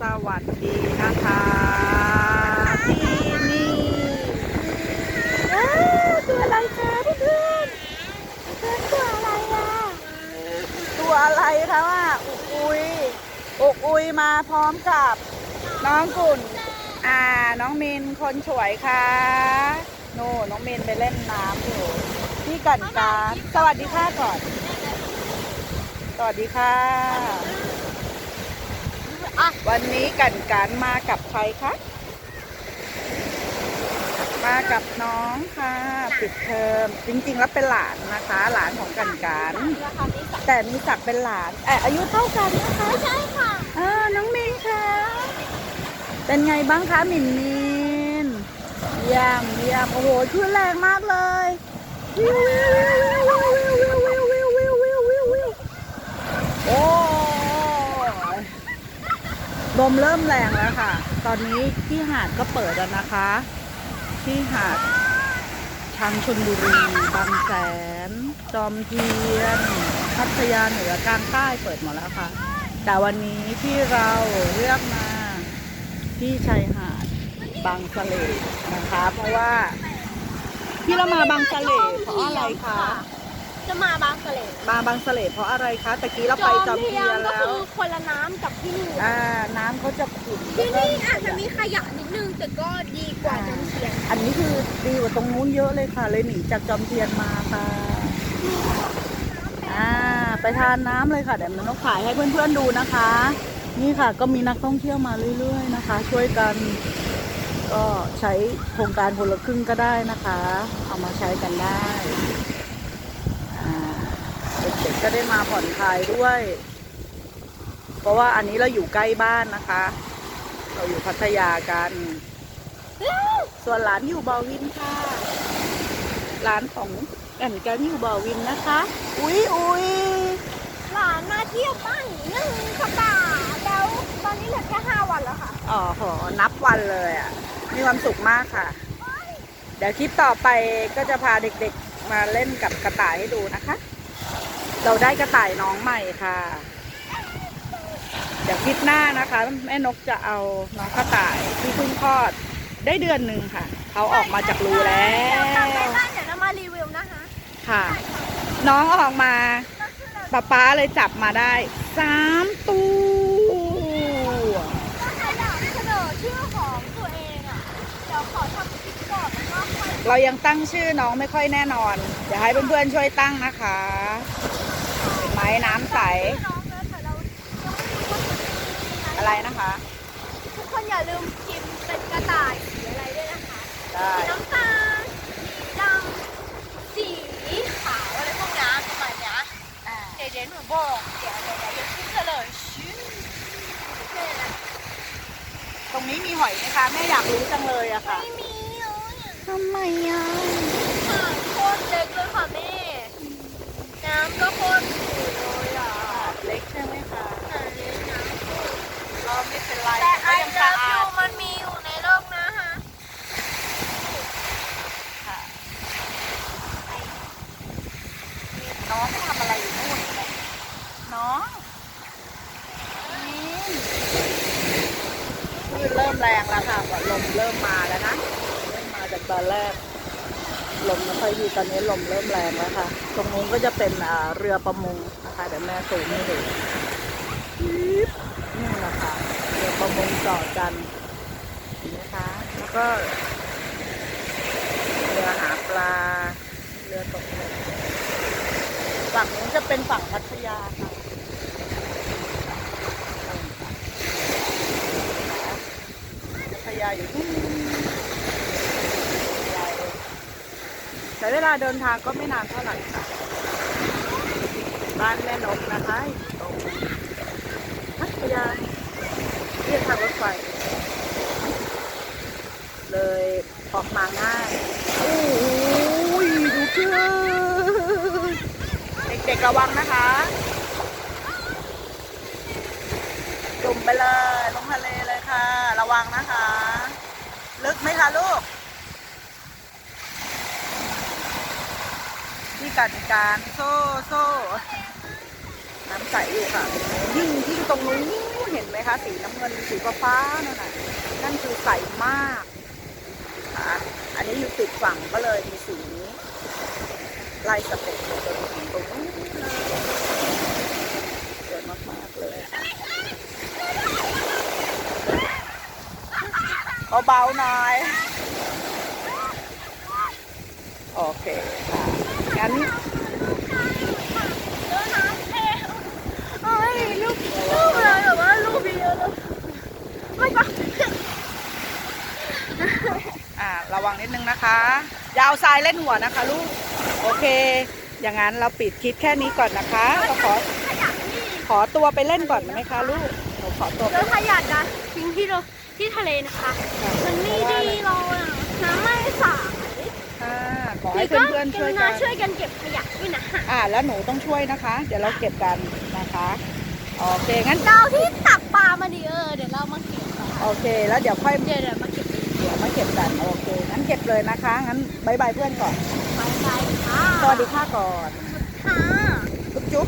สวัสดีนะคะที่นี่ตัวอะไรคะเพื่อนเพื่อนตัวอะไรอะตัวอะไรคะว่าอุกอุยอุกอุยมาพร้อมกับน้องกุ่นอ่าน้องมินคนสวยค่ะโน่น้องมินไปเล่นน้ำอยู่ที่กันการสวัสดีค่ะก่อน สวัสดีค่ะ วันนี้กันการมากับใครคะ มากับน้องค่ะปิดเทอมจริงๆแล้วเป็นหลานนะคะ หลานของกันการ แต่มีศักเป็นหลานแอ่อายุเท่ากันนะคะใช่ค่ะอ่น้องมินค่ะ เป็นไงบ้างคะมินมินเยี่ยมเยี่ยมโอ้โหขึ้นแรงมากเลยโอ้ ลมเริ่มแรงแล้วค่ะ ตอนนี้ที่หาดก็เปิดแล้วนะคะ ที่หาดทางชนบุรี บางแสน จอมเทียน พัทยาเหนือกลางใต้เปิดหมดแล้วค่ะ แต่วันนี้ที่เราเลือกมาที่ชายหาดบางสะเลนะคะ เพราะว่าที่เรามาบางสะเลเพราะอะไรคะ จะมาบางกะเลมาบางสะเลเพราะอะไรคะตะกี้เราไปจอมเทียนก็แล้คืวอคนละน้ำกับที่นี่ อ่าน้ำเขาจะขุ่นที่แล้วก็นี่อาจจะมีขยะนิดนึงแต่ก็ดีกว่าจอมเทียนอันนี้คือดีกว่าตรงนู้นเยอะเลยค่ะ เลยหนีจากจอมเทียนมาค่ะอ่าไปทานน้ำเลยค่ะเดี๋ยวมันต้องถ่ายให้เพื่อนๆดูนะคะ นี่ค่ะก็มีนักท่องเที่ยวมาเรื่อยๆนะคะ ช่วยกัน ก็ใช้โครงการคนละครึ่งก็ได้นะคะ เอามาใช้กันได้อ่า เด็กๆก็ได้มาผ่อนคลายด้วย เพราะว่าอันนี้เราอยู่ใกล้บ้านนะคะ เราอยู่พัทยากัน ส่วนหลานอยู่บอวินค่ะหลานของกันกันอยู่บอวินนะคะ อุ๊ยอุ๊ยหลานมาเที่ยวบ้านหนึ่งสัปดาห์แล้วตอนนี้เหลือแค่ห้าวันแล้วค่ะอ๋อโหนับวันเลยอะ มีความสุขมากค่ะ เดี๋ยวคลิปต่อไปก็จะพาเด็กๆมาเล่นกับกระต่ายให้ดูนะคะ เราได้กระต่ายน้องใหม่ค่ะ เดี๋ยวคลิปหน้านะคะ แม่นกจะเอาน้องกระต่ายที่เพิ่งคลอดได้เดือนหนึ่งค่ะ เขาออกมาจากรูแล้เดี๋ยวกลับไปวบ้านเดี๋ยวเรามารีวิวนะคะค่ะ น้องออกมาป๊าป๊าเลยจับมาได้สามตัวถ้าใครอยากเสนอชื่อของตัวเองอะเดี๋ยวขอทำคลิปก่อนแล้วก็ค่อย เรายังตั้งชื่อน้องไม่ค่อยแน่นอน เดี๋ยวให้เพื่อนๆช่วยตั้งนะคะเห็ นไหมน้ำใสน้องนะแต่เรายังไม่รู้ว่าจะเป็นยังไงอะไรนะคะ ทุกคนอย่าลืมพิมพ์เป็นกระต่ายสีอะไรด้วยนะคะ ได้สีน้ำตาลสีดำสีขาวอะไรพวกนี้ประมาณเนี้ยอ่าเดี๋ยวเดี๋ยวหนูบอกเดี๋ยวเดี๋ยวเดี๋ยวขึ้นเฉลยชื่อไม่นะตรงนี้มีหอยไหมคะแม่อยากรู้จังเลยอะค่ะ ไม่มีเลยทำไมอะหางโคตรเล็กเลยค่ะแม่ น้ำก็โคตรสูงเลยอะเล็กใช่ไหมคะหางเล็กนะก็ไม่เป็นไรแต่ไอก็ยังเลิสะฟอายูดมันมีอยู่ในโลกนะฮะค่ะน้องไปทำอะไรอยู่นู่นเนี่ยน้องนี่คลื่นเริ่มแรงแล้วค่ะลมเริ่มมาแล้วนะเริ่มมาจากตอนแรก ลมไม่ค่อยดีตอนนี้ลมเริ่มแรงแล้วค่ะ ตรงนู้นก็จะเป็นเรือประมงนะคะเดี๋ยวแม่สูงให้ดูนี่แหละค่ะเรือประมงจอดกันนไหมคะแล้วก็เรือหาปลาเรือตกลงฝั่งนู้นจะเป็นฝั่งพัทยาค่ะพัทยาอยู่ที่นี่ ใช้เวลาเดินทางก็ไม่นานเท่าไหร่ค่ะบ้านแม่นกนะคะตรงพัทยาเรียกทางรถไฟ เลยออกมาง่ายโอ้ยดูเพื่อนเด็กๆระวังนะคะจุ่มไปเลยลงทะเลเลยค่ะ ระวังนะคะ ลึกไหมคะลูก ที่กันการโซ่โซ่น้ำใสอยู่ค่ะ ยิ่งยิ่งตรงนู้นเห็นไหมคะ สีน้ำเงินสีฟ้าๆนั่นน่ะนั่นคือใสมากค่ะอันนี้อยู่ติดฝั่งก็เลยมีสีนี้ไล่สเต็ปจนถึงตรงนู้นเยสวยมากๆเลยเบาๆหน่อย โอเค ค่ะงั้นเออน้ำเท่เอ้ยลูกลูกอะไรแบบว่าลูกเยอะเลยไม่ปะอ่าระวังนิดนึงนะคะอยาวทรายเล่นหัวนะคะ ลูก โอเค อย่างนั้นเราปิดคลิปแค่นี้ก่อนนะคะก็ขอขยะที่ขอตัวไปเล่นก่อนไหมคะ ลูกหนูขอตัวไปแล้วขยะนะทิ้งที่เราที่ทะเลนะคะ มันไม่ดีเราอะน้ำไม่สะอาดค่ะ ขอหให้รือก็เพื่อนๆกช่วยรุกัณานช่วยกันเก็บขยะด้วยนะฮะอ่าแล้วหนูต้องช่วยนะคะ เดี๋ยวเราเก็บกันนะคะโอเคงั้นเราที่ตักปลามาดิเออเดี๋ยวเรามาเก็บกันโอเค แล้วเดี๋ยวค่อยเดี๋ยวเดี๋ยวมาเก็บเองเดี๋ยวมาเก็บกันโอเคงั้นเก็บเลยนะคะงั้นบายบายเพื่อนก่อนไปไปค่ะสวัสดีค่ะก่อนค่ะจุ๊บจุ๊บ